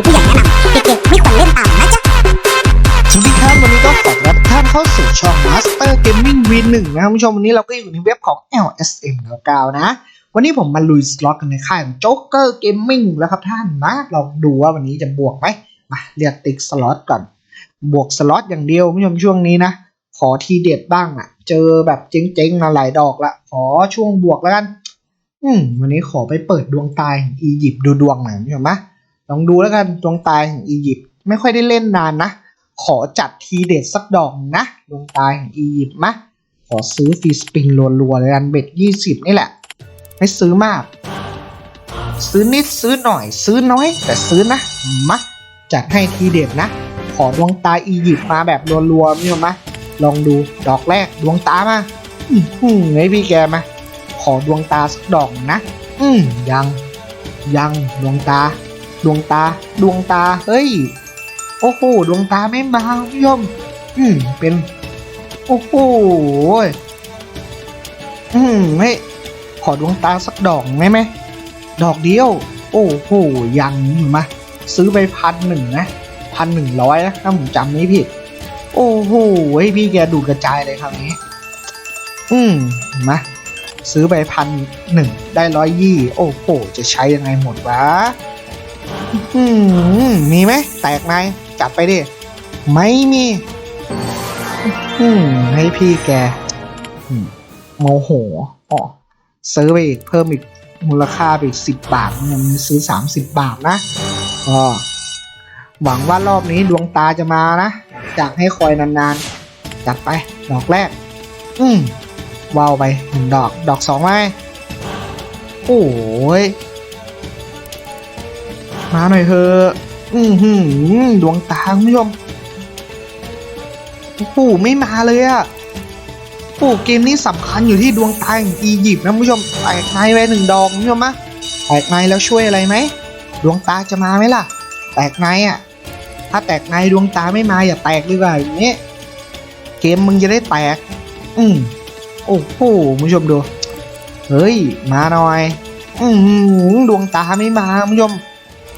มีผู้ใหญ่แนะนำเด็กๆไม่ควรเล่นตามนะจ๊ะสวัสดีครับวันนี้ก็ขอรับท่านเข้าสู่ช่อง Master Gaming V1 นะคุณผู้ชมวันนี้เราก็อยู่ในเว็บของ LSM 99นะ วันนี้ผมมาลุยสล็อตกันในค่ายของ Joker Gaming แล้วครับท่านมาลองดูว่าวันนี้จะบวกไหมมาเรียกติ๊กสล็อตก่อน บวกสล็อตอย่างเดียวผู้ชมช่วงนี้นะ ขอทีเด็ดบ้างอะเจอแบบเจ๊งๆมาหลายดอกละขอช่วงบวกแล้วกัน อืมวันนี้ขอไปเปิดดวงตายของอียิปต์ดูดวงหน่อยผู้ชมนะ ลองดูแล้วกันดวงตายของอียิปต์ไม่ค่อยได้เล่นนานนะ ขอจัดทีเด็ดสักดอกนะดวงตายของอียิปต์มะขอซื้อฟรีสปริงรัวๆเลยกันเบ็ดยี่สิบนี่แหละ ไม่ซื้อมาก ซื้อนิดซื้อหน่อย ซื้อน้อย แต่ซื้อนะมะจัดให้ทีเด็ดนะ ขอดวงตาอียิปต์มาแบบรัวๆนี่มะลองดูดอกแรกดวงตามาอืมอืมไงพี่แกมาขอดวงตาสักดอกนะ อืมยัง ยังดวงตา ดวงตา ดวงตา เฮ้ย โอ้โห ดวงตาไม่มาคุณผู้ชมอืม เป็น โอ้โห อืมไม่ขอดวงตาสักดอกไหมไหม ดอกเดียว โอ้โห ยังมา ซื้อไปพันหนึ่งนะพันหนึ่งร้อยนะถ้าผมจำไม่ผิด โอ้โหให้พี่แกดูดกระจายเลยคราวนี้ อืมมาซื้อไปพันหนึ่งได้ร้อยยี่ โอ้โห จะใช้ยังไงหมดวะ อืมมีไหมแตกไหมจัดไปดิ ไม่มี อืมให้พี่แกโมโหอ๋อซื้อไปอีกเพิ่มอีกมูลค่าไปอีกสิบบาทเนี่ยมีซื้อสามสิบบาทนะก็หวังว่ารอบนี้ดวงตาจะมานะจากให้คอยนานๆ จัดไป ดอกแรก อืมว้าวไปหนึ่งดอก ดอกสองไหมโอ้ย มาหน่อยเถอะอือหือดวงตาคุณผู้ชมโอ้โหไม่มาเลยอะโอ้เกมนี้สำคัญอยู่ที่ดวงตาของอียิปต์นะคุณผู้ชมแตกในไปหนึ่งดอกคุณผู้ชมมะแตกในแล้วช่วยอะไรไหมดวงตาจะมาไหมล่ะ แตกในอะถ้าแตกในดวงตาไม่มาอย่าแตกดีกว่าอย่างนี้เกมมึงจะได้แตก อืมโอ้โหคุณผู้ชมดู เฮ้ย มาหน่อย อือหือดวงตาไม่มาคุณผู้ชม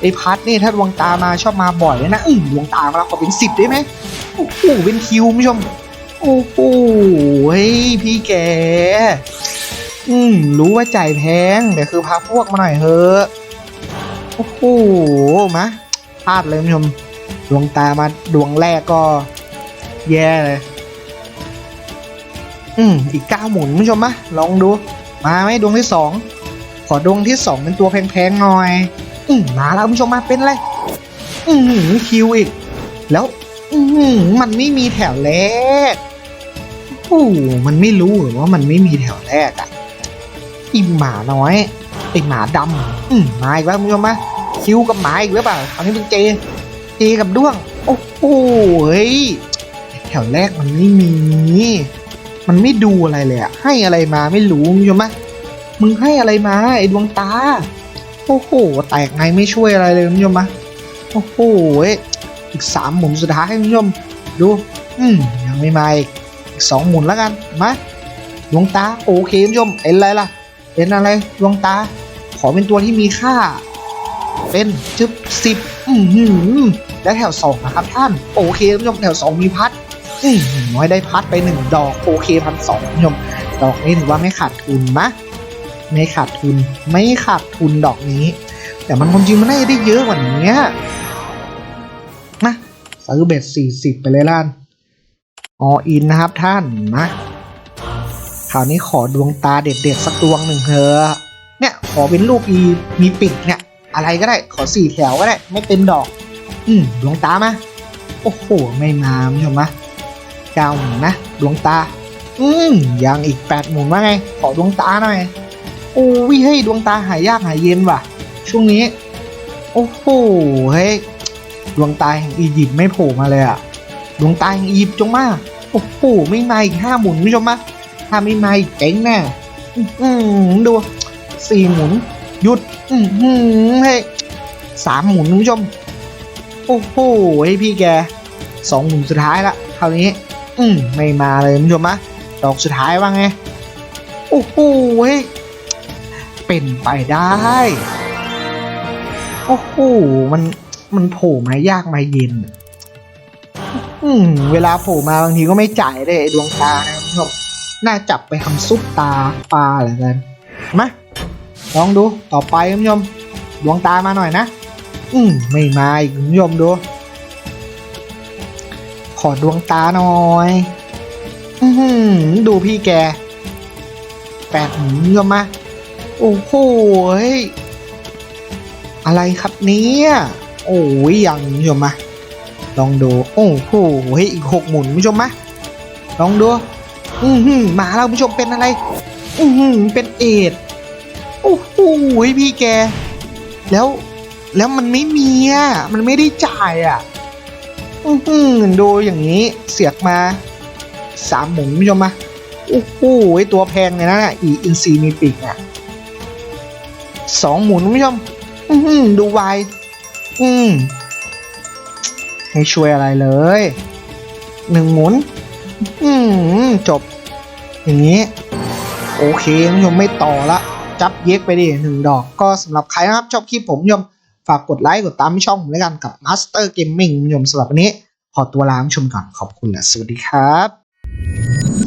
ไอ้พัดนี่ถ้าดวงตามาชอบมาบ่อยเลยนะอืมดวงตามาแล้วขอเป็นสิบได้ไหมโอ้โหเป็นคิวผู้ชมโอ้โหเฮ้ยพี่แก อืมรู้ว่าจ่ายแพงแต่คือพาพวกมาหน่อยเถอะโอ้โหมาพลาดเลยผู้ชมดวงตามาดวงแรกก็ แย่เลย อืมอีกเก้าหมุนผู้ชมมะลองดู มาไหมดวงที่สองขอดวงที่สองเป็นตัวแพงๆหน่อย อืมมาแล้วคุณผู้ชมมาเป็นเลยอือหือคิวอีก แล้วอือหือมันไม่มีแถวแรกโอ้มันไม่รู้เหรอว่ามันไม่มีแถวแรกอะไอหมาน้อยไอหมาดำอืมมาอีกแล้วคุณผู้ชมมาคิวกับหมาอีกหรือเปล่าอันนี้เป็นเจ เจกับด้วง โอ้โหเฮ้ยแถวแรกมันไม่มี มันไม่ดูอะไรเลยอะให้อะไรมาไม่รู้คุณผู้ชมมะมึงให้อะไรมาไอดวงตา โอ้โห แตกไงไม่ช่วยอะไรเลยคุณผู้ชมมาโอ้โหอีกสามหมุนสุดท้ายคุณผู้ชม ดู อืมยังไม่มาอีกอีกสองหมุนแล้วกันมาดวงตา โอเคคุณผู้ชมเป็นอะไรล่ะเป็นอะไรดวงตา ขอเป็นตัวที่มีค่า เป็นจึ๊บสิบอือหือและแถวสองนะครับท่าน โอเคคุณผู้ชมแถวสองมีพัดอืมน้อยได้พัดไปหนึ่งดอก โอเคพันสองคุณผู้ชม ดอกนี้ถือว่าไม่ขาดทุนมะ ไม่ขาดทุน ไม่ขาดทุนดอกนี้ แต่มันความจริงมันน่าจะได้เยอะกว่านี้นะซื้อเบ็ดสี่สิบไปเลยล้านออินนะครับท่านนะคราวนี้ขอดวงตาเด็ดๆสักดวงหนึ่งเถอะเนี่ยขอเป็นรูปอีมีปิดเนี่ย อะไรก็ได้ขอสี่แถวก็ได้ ไม่เต็มดอก อืมดวงตามาโอ้โห ไม่มาคุณผู้ชมนะเก้าหมุนนะดวงตา อืมยังอีกแปดหมุนว่าไง ขอดวงตาหน่อย โอ้วิเฮ้ยดวงตาหายากหายเย็นว่ะ ช่วงนี้ โอ้โหเฮ้ยดวงตาแห่งอียิปต์ไม่โผล่มาเลยอะดวงตาแห่งอียิปต์จงมาโอ้โหไม่มาอีกห้าหมุนคุณผู้ชมมาถ้าไม่มาอีกเจ๊งแน่อืมดูสี่หมุนหยุด อืมเฮ้ยสามหมุนคุณผู้ชม โอ้โหเฮ้พี่แกสองหมุนสุดท้ายละคราวนี้ อืมไม่มาเลยคุณผู้ชมมะดอกสุดท้ายว่าไง โอ้โหเฮ้ย เป็นไปได้ โอ้โห มันมันโผล่มายากมาเย็น อืมเวลาโผล่มาบางทีก็ไม่จ่ายเลยดวงตานะครับน่าจับไปทำซุปตาปลาเหลือเกินมาลองดูต่อไปคุณผู้ชมดวงตามาหน่อยนะ อืมไม่มาอีกคุณผู้ชมดู ขอดวงตาหน่อย อือหือดูพี่แกแปดหืมยมมา โอ้โห้ยอะไรครับเนี่ยโอ้ยยังผู้ชมมาลองดูโอ้โห้ยอีกหกหมุนผู้ชมมาลองดูอือหือมาแล้วผู้ชมเป็นอะไรอือหือเป็นเอดโอ้โหพี่แก แล้วแล้วมันไม่มีอะมันไม่ได้จ่ายอะอือหือดูอย่างนี้เสียกมาสามหมุนผู้ชมมาโอ้โหตัวแพงเลยนะอีอินซีมีปีกอะ สองหมุนคุณผู้ชมอือหือดูไวอืมไม่ช่วยอะไรเลยหนึ่งหมุน อืมจบ อย่างนี้ โอเคคุณผู้ชมไม่ต่อละ จับเย็กไปดิหนึ่งดอกก็สำหรับใครนะครับ ชอบคลิปผมคุณผู้ชมฝากกดไลค์กดตามที่ช่องผมด้วยกันกับ Master Gaming คุณผู้ชมสำหรับวันนี้ ขอตัวลาคุณผู้ชมก่อนขอบคุณและสวัสดีครับ